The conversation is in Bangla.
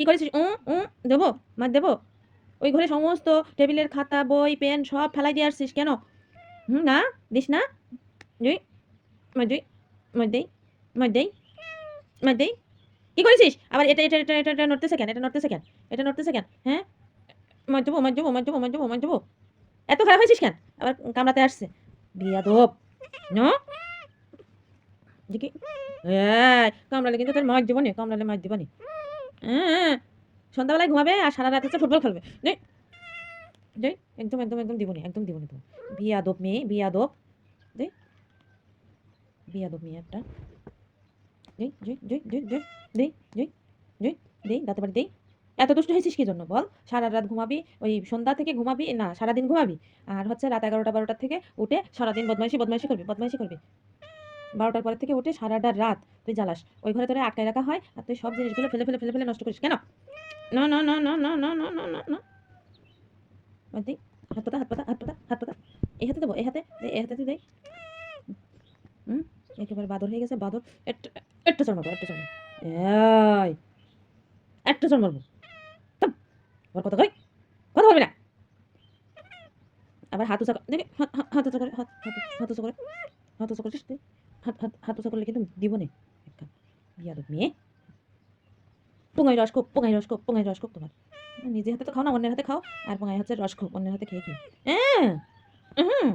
কি করেছিস? উ উ, দেবো মার দেবো। ওই ঘরে সমস্ত টেবিলের খাতা, বই, পেন সব ফেলাই দিয়ে আসছিস কেন? হুম, না, দিস না। জুই মার জুই মার দেই মার দেই মার দেই। কি করেছিস? আবার এটা এটা এটা এটা এটা নড়তেছে কেন? এটা নড়তেছে কেন? এটা নড়তেছে কেন? হ্যাঁ? মার দেবো মার দেবো মার দেবো মার মার এত খারাপ হয়েছিস কেন? আবার কামড়াতে আসছে। বিয়া দোপ ন কামড়ালে কিন্তু তোর মার দেবো নি কামড়ালে মার দেবো নি সন্ধ্যাবেলায় ঘুমাবে আর সারা রাত হচ্ছে ফুটবল খেলবে। যাই একদম একদম একদম দিবনি একদম দিবনি তো বিয়া দোপ মেয়ে বিয়া দোপ যাই বিয়া দোপ মেয়ে একটা দাঁতে বাড়ি দেই এত দুষ্ট হয়েছিস কি জন্য বল? সারা রাত ঘুমাবি, ওই সন্ধ্যা থেকে ঘুমাবি, না, সারাদিন ঘুমাবি। আর হচ্ছে রাত এগারোটা, বারোটার থেকে উঠে সারাদিন বদমাইশি বদমাইশি করবি বদমাইশি করবি। বারোটার পর থেকে উঠে সারাটা রাত তুই জ্বালাস। ওই ঘরে তোরে আটকায় রাখা হয় আর তুই সব জিনিসগুলো ফেলে ফেলে ফেলে ফেলে নষ্ট করিস। কেন? না না না না না না না না না না। বাদ হাত পাতা হাত পাতা হাত পাতা হাত পাতা। এই হাতে দেবো, এই হাতে এই হাতে তুই দেই হুম? একেবারে বাদর হয়ে গেছে, বাদর। একটা চড় মারবো, একটা চড় এই, একটা চড় মারবো। আবার কথা কই? কথা বলবি না। আবার হাত উঁচা দেখি, হাত উঁচা করে, হাত হাত উঁচা করে, হাত উঁচা করিস তুই হাত হাত হাত করলে কিন্তু দিব নে বিয়াদব মেয়ে। পোঙাই রস খুব পোঙাই রস খুব পোঙাই রস খুব তোমার। নিজের হাতে তো খাও না, অন্যের হাতে খাও। আর পোঙাই হচ্ছে রস খুব অন্যের হাতে খেয়ে খেয়ে। হ্যাঁ হুম